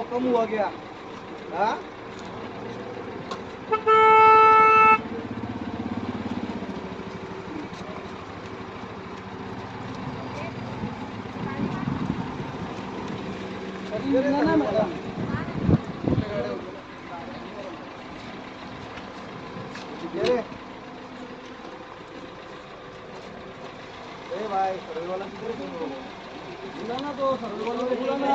अरे जो हुआ वो कम हुआ गया हाँ ये रे. ए भाई सर्वेवाला किती रे तू? बोला ना तो सर्वेवाला बोला ना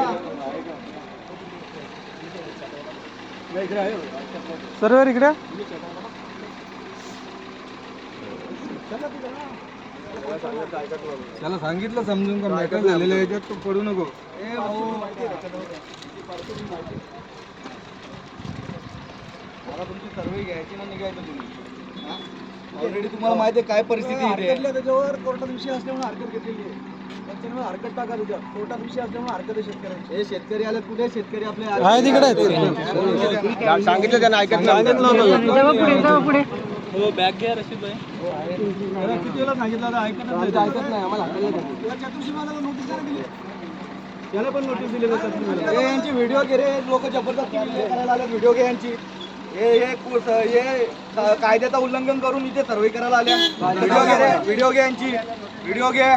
सर्वर इकडे? त्याला सांगितलं समजून का? मॅटर झालेलं आहे याच्यात तू पडू नको. ए भाऊ. मला तुमची सर्वे घ्यायची ना निघायचं तुम्ही. ऑलरेडी तुम्हाला माहिती आहे काय परिस्थिती त्याच्यावर कोर्टात विषय असल्यामुळे हरकत घेतलेली आहे. त्यांच्यामुळे हरकत टाका तुझ्या कोर्टात विषय असल्यामुळे हरकत आहे शेतकऱ्यांची. हे शेतकरी आले कुठे? शेतकरी आपले आहे तिकडे. सांगितलं त्यांना ऐकत सांगितलं होतं. त्याला किती वेळा सांगितलं आता ऐकत नाही. ऐकत नाही आम्हाला त्याला चतुर्शी मला नोटीस नाही दिली. त्याला पण नोटीस दिली जातात हे यांची व्हिडिओ घे रे लोक जबरदस्ती व्हिडिओ करायला आले व्हिडिओ घे यांची. हे हे कायद्याचं उल्लंघन करून इथे सर्वे करायला आले व्हिडिओ घे रे व्हिडिओ घे यांची. व्हिडिओ घे.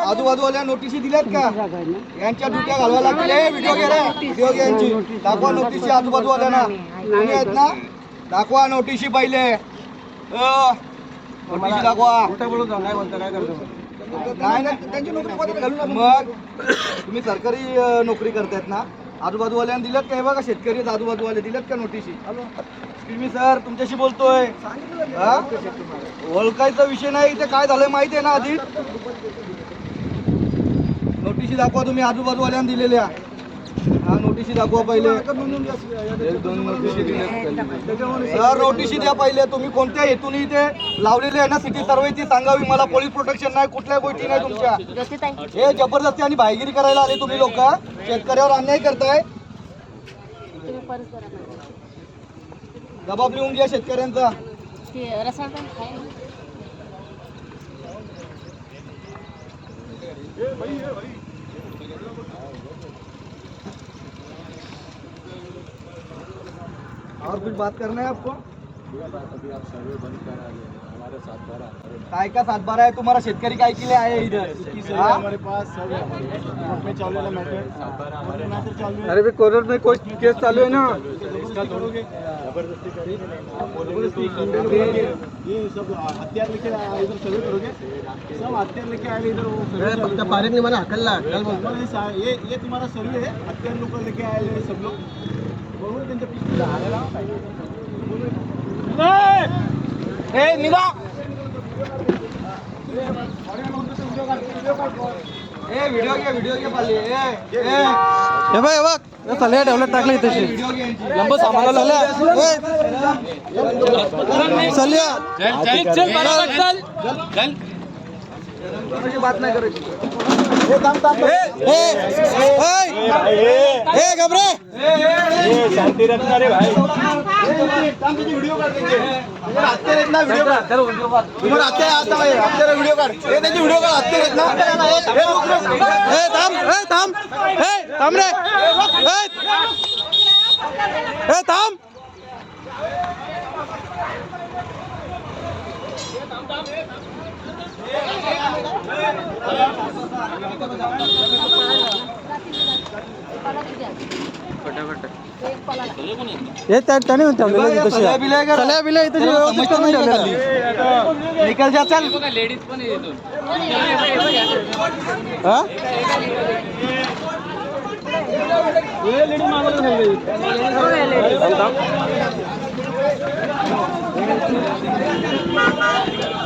आजूबाजूवाल्या नोटिशी दिल्यात का? यांच्या ड्युट्या घालवा लागतील. हे व्हिडिओ घे रे व्हिडिओ घे यांची. दाखवा नोटिशी आजूबाजूवाल्यांना. तुम्ही आहेत ना? दाखवा नोटिशी पहिले. दाखवा खोटं बोलू जा, काय बोलता काय करतो नाही. ना त्यांची नोकरी कोणाला घालू नका. मग तुम्ही सरकारी नोकरी करतायत ना? आजूबाजूवाल्याने दिल्यात का? हे बघा शेतकरी आजूबाजूवाले दिल्यात का नोटिशी? मी सर तुमच्याशी बोलतोय. ओळखायचा विषय नाही इथे काय झालंय माहिती आहे ना आधी? नोटिशी दाखवा तुम्ही आजूबाजूवाल्याने दिलेल्या. हा नोटिशी दाखवा पहिले. एक दोन नोटिशी दिल्या सर नोटिशी द्या पहिले. तुम्ही कोणत्या हेतून इथे लावलेले आहे ना सिटी सर्वेची सांगावी? मला पोलीस प्रोटेक्शन नाही कुठल्या गोष्टी नाही तुमच्या. हे जबरदस्ती आणि भाईगिरी करायला आले तुम्ही लोक. शेतकऱ्यावर अन्याय करताय. जबाब लिहून घ्या शेतकऱ्यांचा. ते रसाळ पण खाय ना. और कुछ बात करना है आपको? काय का सातबारा आहे तुम्हाला शेतकरी काय केले आहे इधर हा? हमारे पास सब कोर्ट में चालू है मैटर कोर्ट में मैटर चालू है? अरे भी कोर्ट में कोई केस चालू है ना? इसका करोगे जबरदस्ती करी जबरदस्ती करोगे ये सब हथियार लेके आए इधर सर्वे करोगे? सब हथियार लेके आए इधर वो सर्वे चालू है। पारिक ने मला हकलला तुम्हाला हे सा- ये ये तुम्हारा सर्वे है हथियार लोग लेके आए हैं सब लोग। बरोबर त्यांच्या पिछले ए निघा. ए व्हिडिओ घे व्हिडिओ घे पाली ए ए. हे बघ बघ. सल्या ठेवलं टाकलं तशी. लंब सामाला बात नाही करायची. ए, ए, ए, घाबरे. शांती रखना रे भाई व्हिडिओ काढ व्हिडिओ काढ. हे त्यांचे व्हिडिओ काढ. हत्यार आहेत ना. हे थांब ए थांब. ए थांब रे. ए ए थांब पाला किती आहे? एक पाला हे त्या त्याने ठेवलेलं बघा, तशी सल्या बिल्या करा. सल्या बिल्या इथं त्याला व्यवस्थित समजतं करून नाही का ठेवलेलं निकल जा चल हा ए, माणसे, त्याला सांग तुमच्या बसा.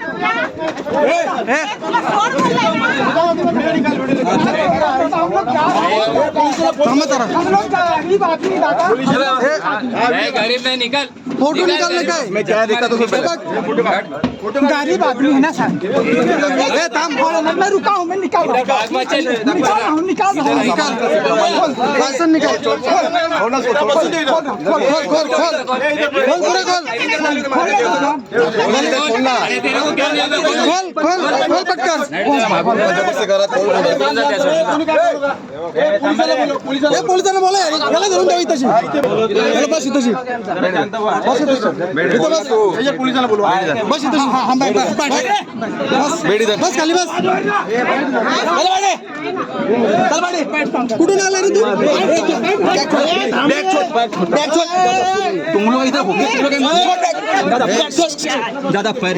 गरीब नाही निकाल फोटो निकालने काय मैं क्या देखा तो फिर गरीब आदमी है ना सर थांब मैं रुका हूँ मैं निकाल रहा भाग मत चल हूँ निकाल रहा हूँ निकाल रहा हूँ निकाल लायसन निकाल खोल खोल खोल खोल खोल पुढे खोल अरे खोल खोल खोल पटकन पोलिसांना बोला याला धरून द्यावी तशी बस इथशी बस इथं बस पोलिसांना बोलवा बस इथशी हा बस बस खाली बस कुठून आला रे तू तुम लोग इधर दादा पैर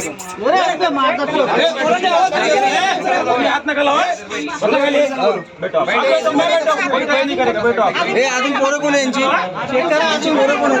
रे. बघ, हे अजून पोरं कोण यांची अजून पोरं कोण आहे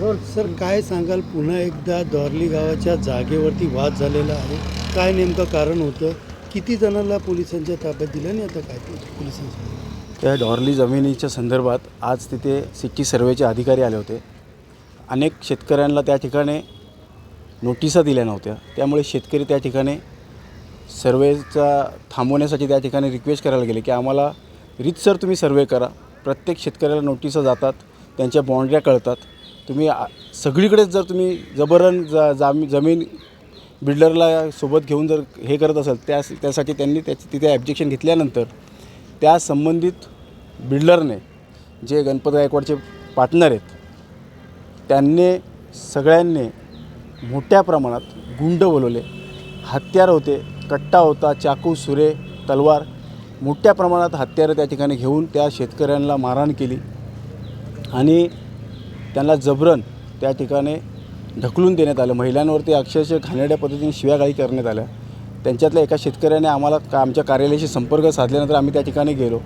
रोल सर काय सांगाल? पुन्हा एकदा दॉर्ली गावाच्या जागेवरती वाद झालेला आहे. काय नेमकं कारण होतं? किती जणांना पोलिसांच्या ताब्यात दिलं आणि आता काय पोलिसांच्या त्या डॉर्ली जमिनीच्या संदर्भात आज तिथे सिटी सर्वेचे अधिकारी आले होते. अनेक शेतकऱ्यांना त्या ठिकाणी नोटिसा दिल्या नव्हत्या. त्यामुळे शेतकरी त्या ठिकाणी सर्वेचा थांबवण्यासाठी त्या ठिकाणी रिक्वेस्ट करायला गेले की आम्हाला रीतसर तुम्ही सर्वे करा. प्रत्येक शेतकऱ्याला नोटिसा जातात त्यांच्या बाउंड्र्या कळतात. तुम्ही आ- सगळीकडेच जर तुम्ही जबरन जा जामी जमीन बिल्डरला सोबत घेऊन जर हे करत असाल त्या त्यासाठी त्यांनी त्याची तिथे ॲब्जेक्शन घेतल्यानंतर त्या संबंधित बिल्डरने जे गणपत गायकवाडचे पार्टनर आहेत त्यांनी सगळ्यांनी मोठ्या प्रमाणात गुंड बोलवले. हत्यार होते कट्टा होता चाकू सुरे तलवार मोठ्या प्रमाणात हत्यारं त्या ठिकाणी घेऊन त्या शेतकऱ्यांना मारहाण केली. आणि त्यांना जबरन त्या ठिकाणी ढकलून देण्यात आलं. महिलांवरती अक्षरशः घाणेरड्या पद्धतीने शिव्यागाळी करण्यात आल्या. त्यांच्यातल्या एका शेतकऱ्याने आम्हाला का आमच्या कार्यालयाशी संपर्क साधल्यानंतर आम्ही त्या ठिकाणी गेलो.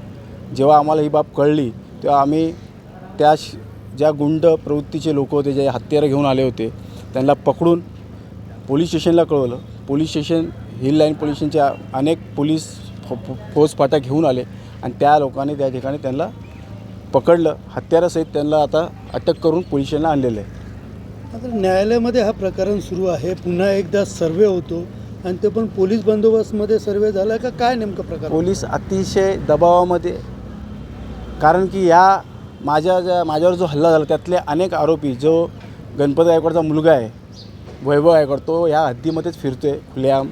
जेव्हा आम्हाला ही बाब कळली तेव्हा आम्ही त्या श- ज्या गुंड प्रवृत्तीचे लोक होते जे हत्यारं घेऊन आले होते त्यांना पकडून पोलीस स्टेशनला कळवलं. Police station hill line police स्टेशनच्या अनेक पोलीस फो- फो- फौजफाटा घेऊन आले आणि त्या लोकांनी त्या ठिकाणी त्यांना पकडलं हत्यारासहित त्यांना आता अटक करून पोलीस स्टेशनला आणलेलं आहे. आता न्यायालयामध्ये हा प्रकरण सुरू आहे. पुन्हा एकदा सर्वे होतो. आणि ते पण पोलीस बंदोबस्तमध्ये सर्वे झाला का? काय नेमकं प्रकार? पोलीस अतिशय दबावामध्ये कारण की या माझ्या ज्या माझ्यावर जो हल्ला झाला त्यातले अनेक आरोपी जो गणपत गायकवाडचा मुलगा आहे वैभव गायकवाड तो या हद्दीमध्येच फिरतो आहे खुलेआम.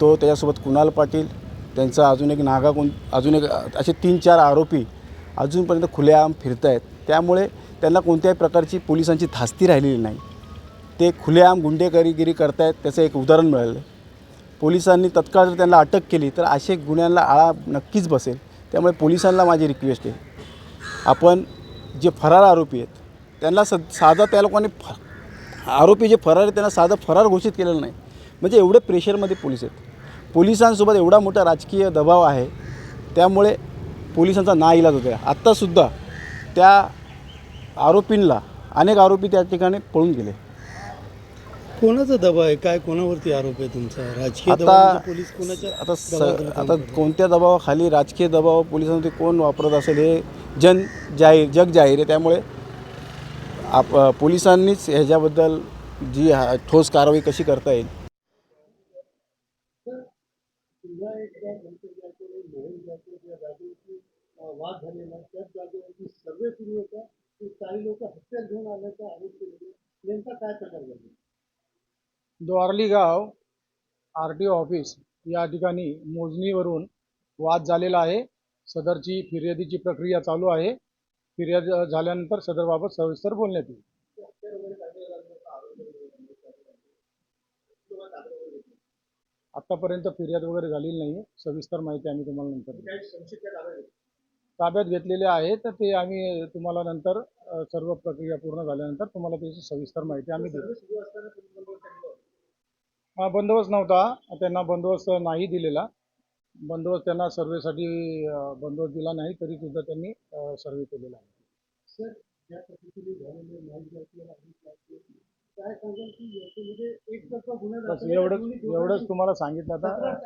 तो त्याच्यासोबत कुणाल पाटील त्यांचा अजून एक नागा कोण अजून एक असे तीन चार आरोपी अजूनपर्यंत खुलेआम फिरत आहेत त्यामुळे त्यांना कोणत्याही प्रकारची पोलिसांची धास्ती राहिलेली नाही. ते खुलेआम गुंडेगिरीगिरी करतायत त्याचं एक उदाहरण मिळालं. पोलिसांनी तत्काळ जर त्यांना अटक केली तर असे गुन्ह्यांना आळा नक्कीच बसेल. त्यामुळे पोलिसांना माझी रिक्वेस्ट आहे. आपण जे फरार आरोपी आहेत त्यांना स साधा त्या लोकांनी फ आरोपी जे फरार आहेत त्यांना साधं फरार घोषित केलेलं नाही. म्हणजे एवढे प्रेशरमध्ये पोलीस आहेत. पोलिसांसोबत एवढा मोठा राजकीय दबाव आहे. त्यामुळे पोलिसांचा ना इलाज होता आत्तासुद्धा त्या आरोपींना अनेक आरोपी त्या ठिकाणी पळून गेले. कोणाचा दबाव आहे? काय कोणावरती आरोप आहे तुमचा? राजकीय आता दबाव पोलीस कोणाच्या आता स आता? कोणत्या दबावाखाली राजकीय दबाव पोलिसांमध्ये कोण वापरत असेल हे जन जाहीर जग जाहीर आहे. त्यामुळे आप पोलिसांनीच ह्याच्याबद्दल जी ठोस कारवाई कशी करता येईल? वाद झालेला त्याच जागेवरती सर्वे सुरू होता. की काही लोक हत्या घेऊन आल्याचा आरोप केलेला नेमका काय प्रकार झाला? द्वारली गाव आर टी ऑफिस या ठिकाणी मोजणीवरून वाद झालेला आहे. सदरची फिर्यादीची प्रक्रिया चालू आहे. फिर्याद झाल्यानंतर सदरबाबत सविस्तर बोलण्यात येईल. आतापर्यंत फिर्याद वगैरे झालेली नाही सविस्तर माहिती आम्ही तुम्हाला नंतर. ताब्यात घेतलेले आहे तर ते आम्ही तुम्हाला नंतर सर्व प्रक्रिया पूर्ण झाल्यानंतर तुम्हाला त्याची सविस्तर माहिती आम्ही देऊ. हा बंदोबस्त नव्हता. त्यांना बंदोबस्त नाही दिलेला. बंदोबस्त त्यांना सर्वेसाठी बंदोबस्त दिला नाही तरी सुद्धा त्यांनी सर्वे केलेला आहे. बस एवढंच एवढंच तुम्हाला सांगितलं आता.